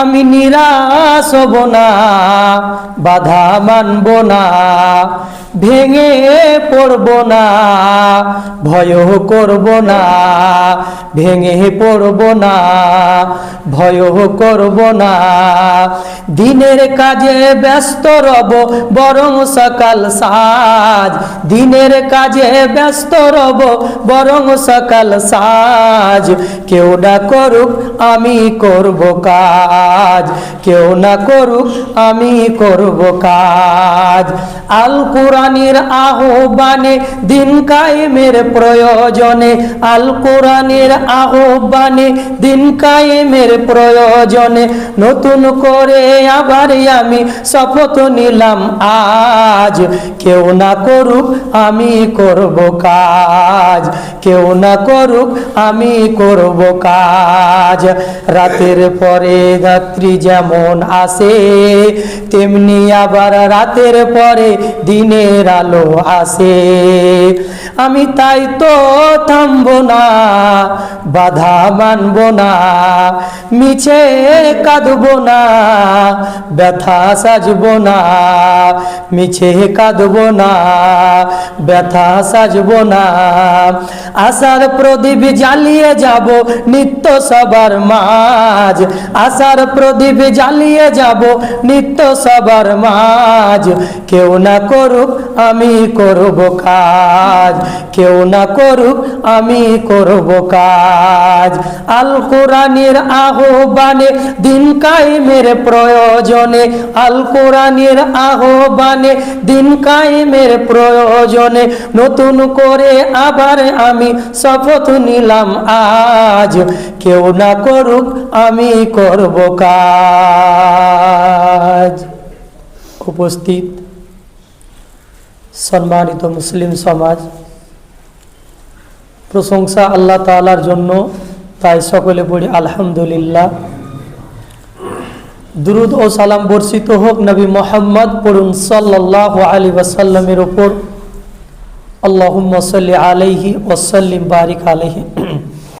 আমি নিরাশ হব না, বাধা মানব না, ভেঙে পড়ব না ভয় করব না, ভেঙে পড়ব না ভয় করব না। দিনের কাজে ব্যস্ত রব, বরং সকাল সাজ। দিনের কাজে ব্যস্ত রব, বরং সকাল সাজ। কেউ না করুক, আমি করব কাজ। কাজ কেউ না করুক, আমি করব কাজ। আল কোরআনের আহ্বানে দিন কায়েমের প্রয়োজনে আল কোরআনের আহ্বানে দিন কায়েমের প্রয়োজনে, নতুন করে আবার আমি শপথ নিলাম আজ। কেউ না করুক, আমি করব কাজ। কেউ না করুক, আমি করব কাজ। রাতের পরে রাত্রি যেমন আসে। তেমনি আবার রাতের পরে দিনের আলো আসে। আমি তাই তো থামব না, বাধা মানব না, মিছে কাঁদব না, ব্যথা সাজব না, মিছে কাঁদব না, ব্যথা সাজব না। আশার প্রদীপ জ্বালিয়ে যাব নিত্য সবার মাঝ, আশার প্রদীপ জ্বালিয়ে যাব নিত্য সবার মাঝ। কেউ না করুক, আমি করব কাজ। কেউ না করুক, আমি করব কাজ। আল কোরআনের আহ্বানে দিন কায়েমের প্রয়োজনে আল কোরআনের আহ্বানে দিন কায়েমের প্রয়োজনে, নতুন করে আবার আমি শপথ নিলাম আজ। কেউ না করুক, আমি করব কাজ। উপস্থিত সম্মানিত মুসলিম সমাজ প্রশংসা আল্লাহ তালার জন্য। তাই সকলে পড়ি আলহামদুলিল্লাহ। দুরুদ ও সালাম বর্ষিত হোক নবী মোহাম্মদ পড়ুন সাল্লাহ আলী ওয়াসাল্লামের ওপর আল্লাহ সাল্লি আলাইহি ওসাল্লিম বারিক আলাইহি।